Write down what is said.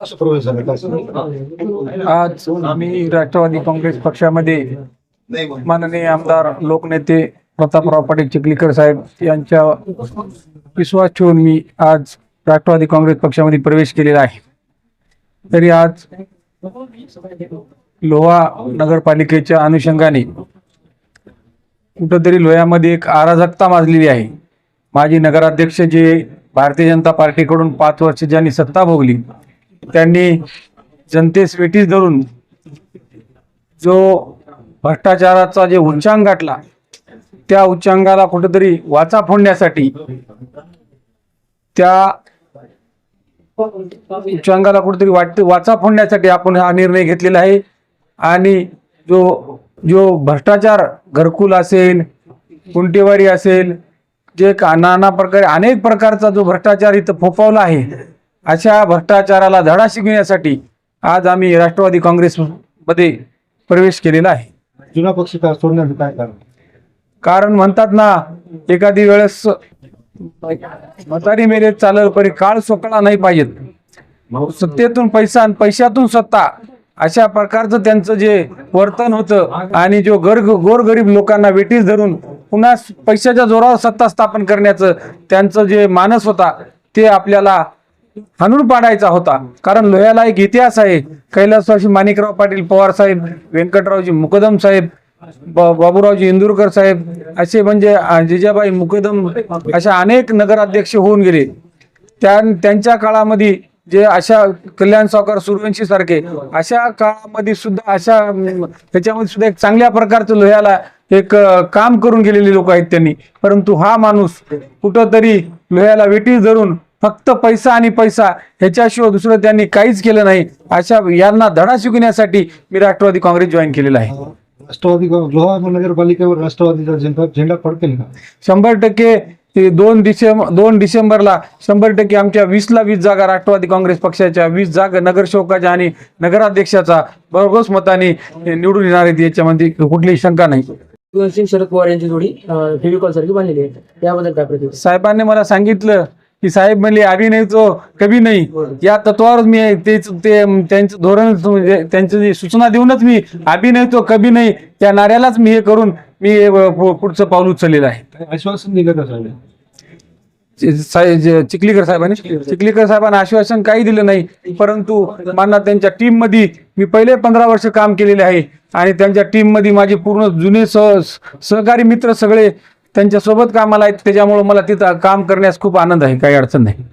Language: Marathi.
आज मी राष्ट्रवादी काँग्रेस पक्षामध्ये माननीय आमदार लोकनेते प्रतापराव पाटील चिखलीकर साहेब यांच्या विश्वास ठेवून मी आज राष्ट्रवादी काँग्रेस पक्षामध्ये प्रवेश केलेला आहे. तरी आज लोहा नगरपालिकेच्या अनुषंगाने कुठंतरी लोह्यामध्ये एक अराजकता माजलेली आहे. माजी नगराध्यक्ष जे भारतीय जनता पार्टीकडून पाच वर्ष ज्यांनी सत्ता भोगली त्यांनी जनतेस वेटीस धरून जो भ्रष्टाचाराचा जे उच्चांक गाठला त्या उच्चांकाला कुठेतरी वाचा फोडण्यासाठी त्या उच्चांकाला कुठेतरी वाट वाचा फोडण्यासाठी आपण हा निर्णय घेतलेला आहे. आणि जो जो भ्रष्टाचार घरकुल असेल कुंटेवारी असेल जे का नाना प्रकारे अनेक प्रकारचा जो भ्रष्टाचार इथं फोफावला आहे अशा भ्रष्टाचाराला धडा शिकवण्यासाठी आज आम्ही राष्ट्रवादी काँग्रेसमध्ये प्रवेश केलेला आहे. जुना पक्ष सोडण्याचं काय कारण? कारण म्हणतात ना एखादी वेळेस म्हातारी मेले चालल परी काळ सोकळा नाही पाहिजेत. सत्तेतून पैसा आणि पैशातून सत्ता अशा प्रकारचं त्यांचं जे वर्तन होतं आणि जो गर गोरगरीब लोकांना वेटीस धरून पुन्हा पैशाच्या जोरावर सत्ता स्थापन करण्याचं त्यांचं जे मानस होता ते आपल्याला हाणून पाडायचा होता. कारण लोह्याला एक इतिहास आहे. कैलासवासी माणिकराव पाटील पवार साहेब व्यंकटरावजी मुकदम साहेब बाबूरावजी इंदुरकर साहेब असे म्हणजे जिजाबाई मुकदम अशा अनेक नगराध्यक्ष होऊन गेले. त्या त्यांच्या काळामध्ये जे अशा कल्याण सावकार सूर्यवंशी सारखे अशा काळामध्ये सुद्धा अशा त्याच्यामध्ये सुद्धा एक चांगल्या प्रकारचं लोह्याला एक काम करून गेलेले लोक आहेत त्यांनी. परंतु हा माणूस कुठंतरी लोह्याला वेटी धरून फक्त पैसा आणि पैसा ह्याच्याशिवाय दुसरं त्यांनी काहीच केलं नाही. अशा यांना धडा शिकवण्यासाठी मी राष्ट्रवादी काँग्रेस जॉईन केलेला आहे. राष्ट्रवादी लोहा नगरपालिकेवर राष्ट्रवादीचा झेंडा झेंडा फडकेल का? शंभर टक्के ते दोन डिसेंबर दोन डिसेंबरला शंभर टक्के आमच्या वीसला वीस जागा राष्ट्रवादी काँग्रेस पक्षाच्या वीस जागा नगरसेवकाच्या आणि नगराध्यक्षाचा भरघोस मताने निवडून येणार आहेत याच्यामध्ये कुठलीही शंका नाही. शरद पवार यांची जोडी फेविकॉल सारखी बांधलेली आहे. याबद्दल काय प्रतिक्रिया? साहेबांनी मला सांगितलं की साहेब म्हणले अभि नाही तो कभी नाही. या तत्वावरच मी ते त्यांचं धोरण म्हणजे त्यांचं सूचना देऊनच मी अभि नाही तो कभी नाही त्या नाऱ्यालाच मी हे करून मी पुढचं पाऊल उचललेलं आहे. आश्वासन दिलं का चिखलीकर साहेबांनी चिखलीकर. साहेबांना आश्वासन काही दिलं नाही परंतु मान्य त्यांच्या टीममध्ये मी पहिले पंधरा वर्ष काम केलेले आहे. आणि त्यांच्या टीममध्ये माझे पूर्ण जुने सह सहकारी मित्र सगळे त्यांच्यासोबत कामाला आहेत त्याच्यामुळं मला तिथं काम करण्यास खूप आनंद आहे काही अडचण नाही.